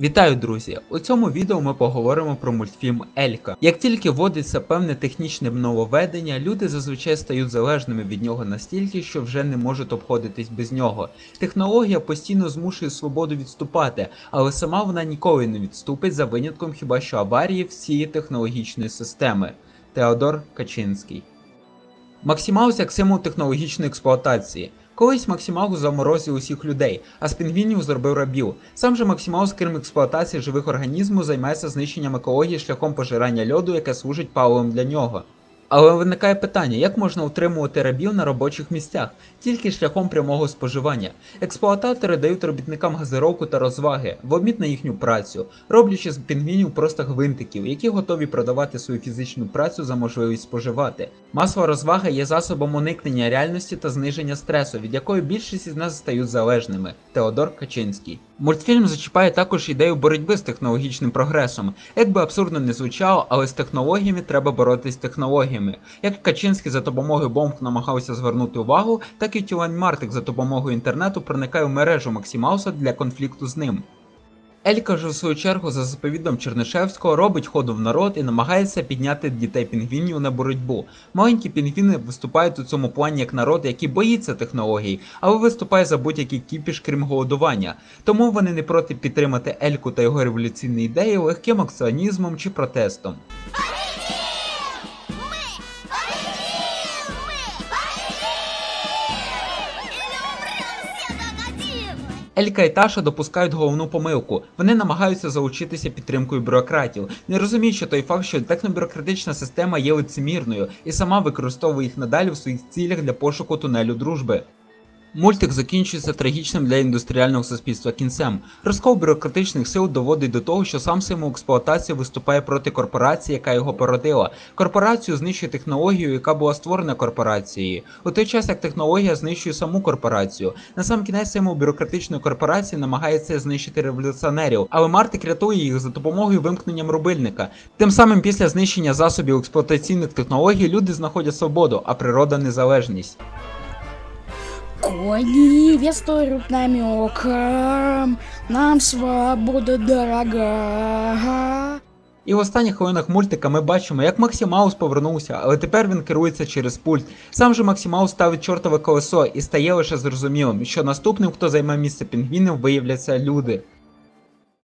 Вітаю, друзі! У цьому відео ми поговоримо про мультфільм Елька. Як тільки вводиться певне технічне нововведення, люди зазвичай стають залежними від нього настільки, що вже не можуть обходитись без нього. Технологія постійно змушує свободу відступати, але сама вона ніколи не відступить за винятком хіба що аварії всієї технологічної системи. Теодор Качинський. Максимаус як символ технологічної експлуатації. Колись Максимаус заморозив усіх людей, а з пінгвінів зробив рабів. Сам же Максимаус, крім експлуатації живих організмів, займається знищенням екології шляхом пожирання льоду, яке служить паливом для нього. Але виникає питання, як можна утримувати рабів на робочих місцях, тільки шляхом прямого споживання. Експлуататори дають робітникам газировку та розваги, в обмін на їхню працю, роблячи з пінгвінів просто гвинтиків, які готові продавати свою фізичну працю за можливість споживати. Масова розвага є засобом уникнення реальності та зниження стресу, від якої більшість із нас стають залежними. Теодор Качинський. Мультфільм зачіпає також ідею боротьби з технологічним прогресом. Як би абсурдно не звучало, але з технологіями треба боротись з технологіями. Як Качинський за допомогою бомб намагався звернути увагу, так і Тюлань Мартик за допомогою інтернету проникає в мережу Максімауса для конфлікту з ним. Елька ж у свою чергу за заповідом Чернишевського робить ходу в народ і намагається підняти дітей пінгвінів на боротьбу. Маленькі пінгвіни виступають у цьому плані як народ, який боїться технологій, але виступає за будь-який кіпіш, крім голодування. Тому вони не проти підтримати Ельку та його революційні ідеї легким акціонізмом чи протестом. Елька і Таша допускають головну помилку. Вони намагаються залучитися підтримкою бюрократів, не розуміють, що той факт, що технобюрократична система є лицемірною і сама використовує їх надалі в своїх цілях для пошуку тунелю дружби. Мультик закінчується трагічним для індустріального суспільства кінцем. Розкол бюрократичних сил доводить до того, що сам символ експлуатації виступає проти корпорації, яка його породила. Корпорацію знищує технологію, яка була створена корпорацією. У той час як технологія знищує саму корпорацію. На сам кінець символ бюрократичної корпорації намагається знищити революціонерів, але Мартик рятує їх за допомогою вимкненням рубильника. Тим самим після знищення засобів експлуатаційних технологій люди знаходять свободу, а природа незалежність. Кони вестуют намеком, нам свобода дорога. І в останніх хвилинах мультика ми бачимо, як Максімаус повернувся, але тепер він керується через пульт. Сам же Максімаус ставить чортове колесо і стає лише зрозумілим, що наступним, хто займе місце пінгвінів, виявляться люди.